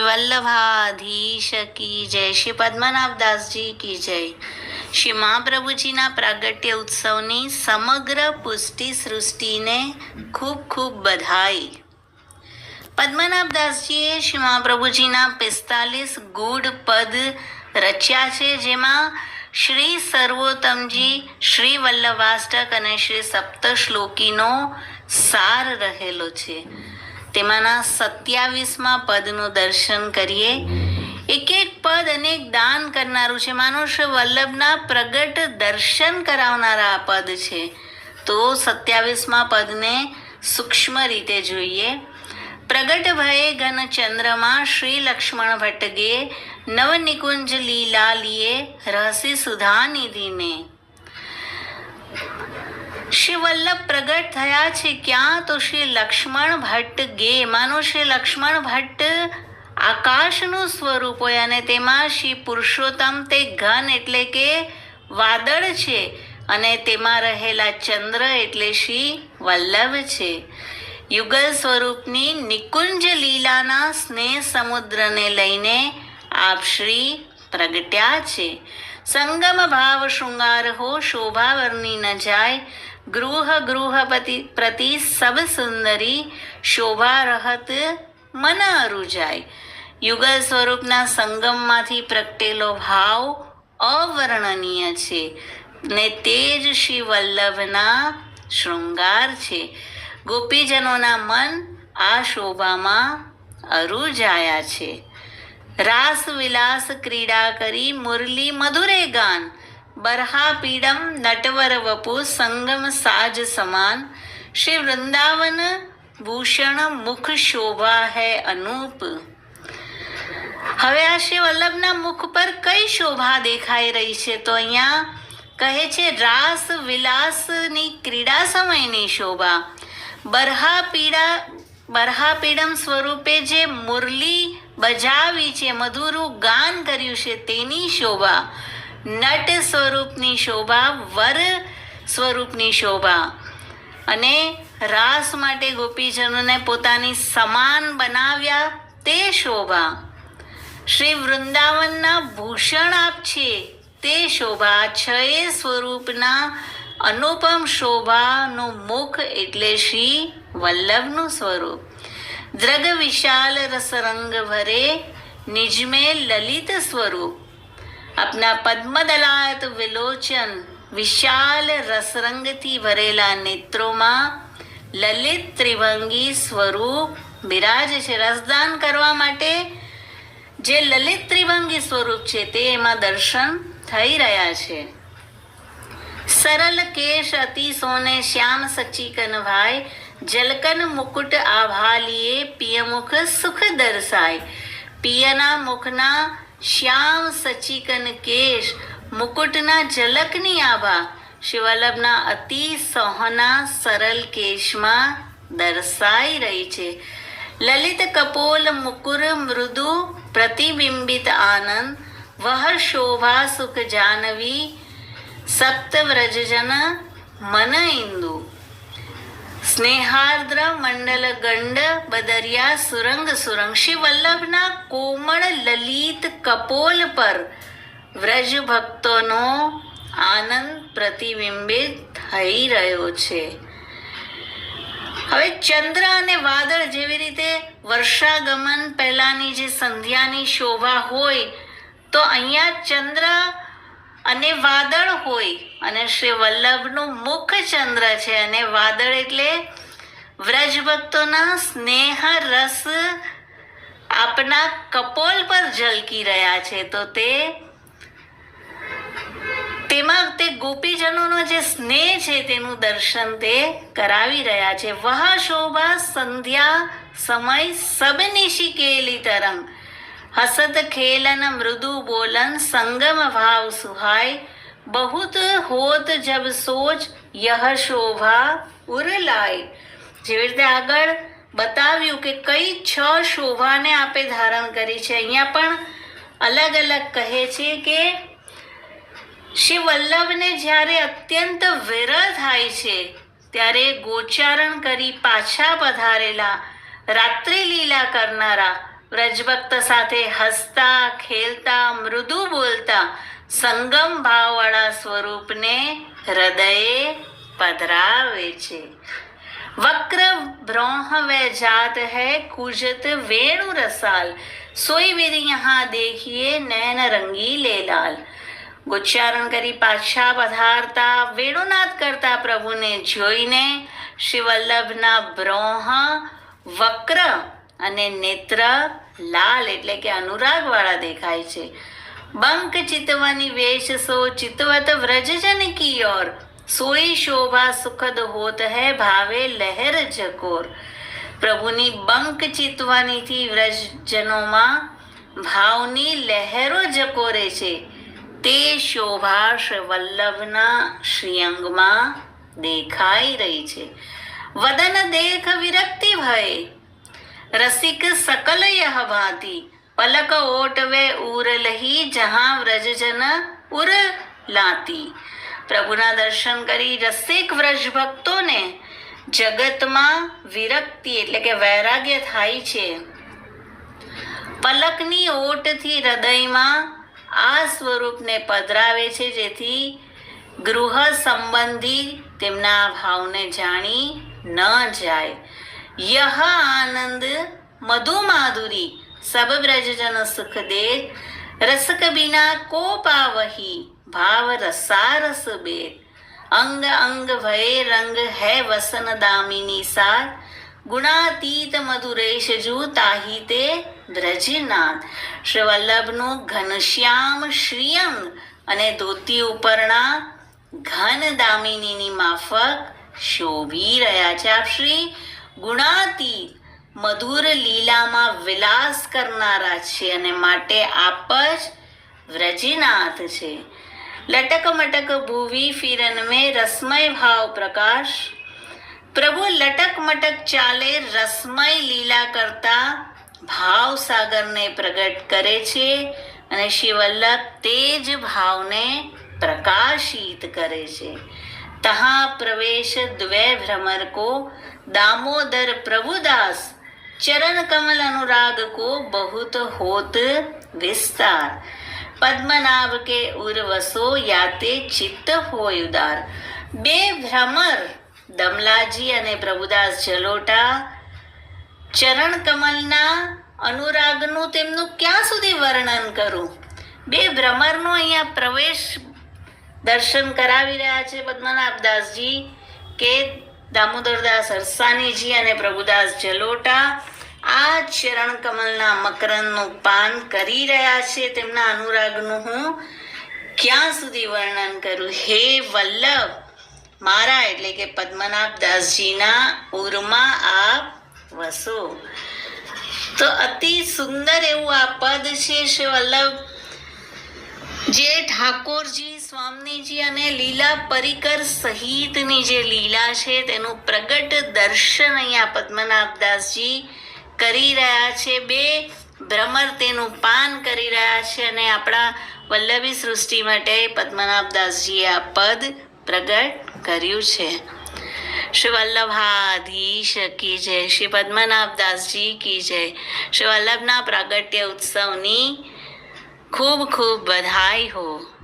વલ્લભાધીશ કી જય. શ્રી પદ્મનાભદાસજી કી જય. શ્રી મહાપ્રભુજીના પ્રાગટ્ય ઉત્સવની સમગ્ર પુષ્ટિ સૃષ્ટિને ખૂબ ખૂબ બધાઈ. પદ્મનાભદાસજીએ શ્રી મહાપ્રભુજીના પિસ્તાલીસ ગૂઢ પદ રચ્યા છે, જેમાં શ્રી સર્વોત્તમજી, શ્રી વલ્લભાષ્ટક અને શ્રી સપ્તશ્લોકીનો સાર રહેલો છે. તેમાંના સત્યાવીસમાં પદનું દર્શન કરીએ. એક એક પદ અનેક દાન કરનારું છે. માનુષ વલ્લભના પ્રગટ દર્શન કરાવનારા આ પદ છે. તો સત્યાવીસમાં પદને સૂક્ષ્મ રીતે જોઈએ. પ્રગટ ભયે ઘન ચંદ્રમાં શ્રી લક્ષ્મણ ભટ્ટગે નવનિકુંજ લીલા લીએ રહસી સુધા નિધિને શ્રી વલ્લભ પ્રગટ થયા છે ક્યાં? તો શ્રી લક્ષ્મણ ભટ્ટ ગે. માનો શ્રી લક્ષ્મણ ભટ્ટ આકાશનું સ્વરૂપ હોય અને તેમાં શ્રી પુરુષોત્તમ તે ઘન એટલે કે વાદળ છે અને તેમાં રહેલા ચંદ્ર એટલે શ્રી વલ્લભ છે. યુગલ સ્વરૂપની નિકુંજ લીલાના સ્નેહ સમુદ્રને લઈને આપ શ્રી પ્રગટ્યા છે. સંગમ ભાવ શૃંગાર હો શોભાવરની ન જાય. ગૃહ ગૃહપતિ પ્રતિ સબ સુંદરી શોભા રહત મન અરુજાય યુગલ સ્વરૂપના સંગમમાંથી પ્રગટેલો ભાવ અવર્ણનીય છે ને તે જ શ્રી વલ્લભના શૃંગાર છે ગોપીજનોના મન આ શોભામાં અરુજાયા છે રાસ વિલાસ ક્રીડા કરી મુરલી મધુરે ગાન બરહા પીડમ નટવર વપુ સંગમ સાજ સમાન. શ્રી વૃંદાવન ભૂષણ મુખ શોભા હૈ અનૂપ. હવે આ શ્રી વલ્લભના મુખ પર કઈ શોભા દેખાઈ રહી છે? તો અહીંયા કહે છે, રાસ વિલાસની ક્રીડા સમયની શોભા. બરહા પીડા બરહા પીડમ સ્વરૂપે જે મુરલી બજાવી છે, મધુરું ગાન કર્યું છે, તેની શોભા. નટ સ્વરૂપની શોભા, વર સ્વરૂપની શોભા. અને રાસ માટે ગોપીજનોને પોતાની સમાન બનાવ્યા તે શોભા. શ્રી વૃંદાવનના ભૂષણ આપ છે તે શોભા છએ સ્વરૂપના અનુપમ શોભાનું મુખ એટલે શ્રી વલ્લભનું સ્વરૂપ. દ્રગ વિશાલ રસરંગ ભરે નિજમે લલિત સ્વરૂપ. આપના પદ્મદલાત વિલોચન વિશાલ રસરંગથી ભરેલા નેત્રોમાં લલિત ત્રિભંગી સ્વરૂપ બિરાજ છે રસદાન કરવા માટે. જે લલિત ત્રિભંગી સ્વરૂપ છે તે એમાં દર્શન થઈ રહ્યા છે. સરલ કેશ અતિ સોને શ્યામ સચિકન ભાઈ, જલકન મુકુટ આભાલીએ, પિયમુખ સુખ દર્શાય. પિયના મુખના શ્યામ સચિકન કેશ, મુકુટના ઝલકની આભા શિવલ્લભના અતિ સોહના સરળ કેશમાં દર્શાઈ રહી છે. લલિત કપોલ, મુકુર, મૃદુ, પ્રતિબિંબિત આનંદ વહ શોભા સુખ જાનવી, સપ્ત વ્રજજન, મન ઇન્દુ સ્નેહાર્દ્ર મંડલ ગંડ બદરિયા, સુરંગ સુરંગ શ્રી વલ્લભના કોમળ લલિત કપોલ પર વ્રજ ભક્તોનો આનંદ પ્રતિબિંબિત થઈ રહ્યો છે. હવે ચંદ્ર અને વાદળ જેવી રીતે વર્ષાગમન પહેલાની જે સંધ્યાની શોભા હોય, તો અહીંયા ચંદ્ર અને વાદળ હોય અને શ્રી વલ્લભનું મુખ ચંદ્ર છે અને વાદળ એટલે વ્રજ ભક્તોના સ્નેહ રસ આપના કપોલ પર ઝલકી રહ્યા છે. તો તે તેમાં તે ગોપીજનોનો જે સ્નેહ છે તેનું દર્શન તે કરાવી રહ્યા છે. વહ શોભા સંધ્યા સમય સબનિશી કેલી તરંગ. હસત ખેલન મૃદુ બોલન સંગમ ભાવ સુહાય. બહુત હોત જબ સોચ યહ શોભા ઉરલાય જેવી રીતે આગળ બતાવ્યું કે કઈ છ શોભાને આપે ધારણ કરી છે, અહીંયા પણ અલગ અલગ કહે છે કે શ્રી વલ્લભને જ્યારે અત્યંત વિરહ થાય છે, ત્યારે ગોચારણ કરી પાછા પધારેલા રાત્રિ લીલા કરનારા વ્રજભક્ત સાથે હસતા, ખેલતા, મૃદુ બોલતા સંગમ ભાવવાળા સ્વરૂપને હૃદયે પધરાવે છે. વક્ર બ્રોહ વે જાત હૈ, કુજત વેણુ રસાલ. સોઈ વિધિ યહાં દેખીએ, નયન રંગીલે લાલ. ઉચ્ચારણ કરી પાછા પધારતા, વેણુનાદ કરતા પ્રભુને જોઈને શિવલ્લભના વલ્લભના બ્રોહ વક્ર અને નેત્ર લાલ, એટલે કે અનુરાગ વાળા દેખાય છે. બંક ચિતવાની વેશ સો ચિતવત વ્રજજન કી ઓર સોઈ શોભા સુખદ હોત હૈ ભાવે લહેર જકોર. પ્રભુની બંક ચિતવાનીથી વ્રજજનોમાં ભાવની લહેરો જકોરે છે. તે શોભા શ્રી વલ્લભના શ્રીઅંગમાં દેખાઈ રહી છે. વદન દેખ વિરક્તિ ભય. રસિક સકલ યહ ભાંતિ. પલક ઓટવે ઉર લહી જહાં વ્રજજન ઉર લાતી. પ્રભુના દર્શન કરી રસિક વ્રજ ભક્તોને જગતમાં વિરક્તિ એટલે કે વૈરાગ્ય થાય છે. પલકની ઓટથી હૃદયમાં આ સ્વરૂપને પધરાવે છે, જેથી ગૃહ સંબંધી તેમના ભાવને જાણી ન જાય. યહ આનંદ મધુ માધુરી સબ બ્રજજન સુખ દે રસક બિના કો પાવહી ભાવ રસારસ બે અંગ અંગ ભય રંગ હૈ વસન દામિની સાર ગુણાતીત મધુરેશ જુ તાહી તે બ્રજનાથ શ્રી વલ્લભનું ઘનશ્યામ શ્રીઅંગ અને ધોતી ઉપરના ઘન દામિનીની માફક શોભી રહ્યા છે આપ શ્રી ગુણાતીત મધુર લીલામાં વિલાસ કરનારા છે અને માટે આપ જ વ્રજીનાથ છે. લટક મટક ભૂવી ફિરન में રસમય ભાવ પ્રકાશ. પ્રભુ લટક મટક ચાલે રસમય લીલા કરતા ભાવ સાગરને પ્રગટ કરે છે અને શિવલ્લભ વલ્લભ તે જ ભાવને પ્રકાશિત કરે છે. તહા પ્રવેશ દ્વે ભ્રમર કો દામોદર પ્રભુદાસ ચરણ કમલ અનુરાગ કો બહુત હોત વિસ્તાર પદ્મનાભ કે ઉર્વસો યાતે ચિત્ત હોય ઉદાર બે ભ્રમર દમલાજી અને પ્રભુદાસ જલોટા ચરણ કમલના અનુરાગનું તેમનું ક્યાં સુધી વર્ણન કરું બે ભ્રમરનો અહીંયા પ્રવેશ દર્શન કરાવી રહ્યા છે પદ્મનાભદાસજી કે દામોદરદાસ હરસાનીજી અને પ્રભુદાસ જલોટા આ ચરણ કમલના મકરંદનું પાન કરી રહ્યા છે. તેમના અનુરાગનું હું ક્યાં સુધી વર્ણન કરું? હે વલ્લભ, મારા એટલે કે પદ્મનાભ દાસજીના ઉરમાં આપ વસો. તો અતિ સુંદર એવું આ પદ છે, શ્રી વલ્લભ. જે ઠાકોરજી સ્વામીજી અને લીલા પરિકર સહિતની જે લીલા છે તેનું પ્રગટ દર્શન અહીંયા પદ્મનાભદાસજી કરી રહ્યા છે. બે ભ્રમર તેનું પાન કરી રહ્યા છે અને આપણા વલ્લભી સૃષ્ટિ માટે પદ્મનાભદાસજીએ આ પદ પ્રગટ કર્યું છે. શ્રી વલ્લભાધીશ કી જય, શ્રી પદ્મનાભદાસજી કી જય. શ્રી વલ્લભના પ્રાગટ્ય ઉત્સવની ખૂબ ખૂબ બધાઈ હો.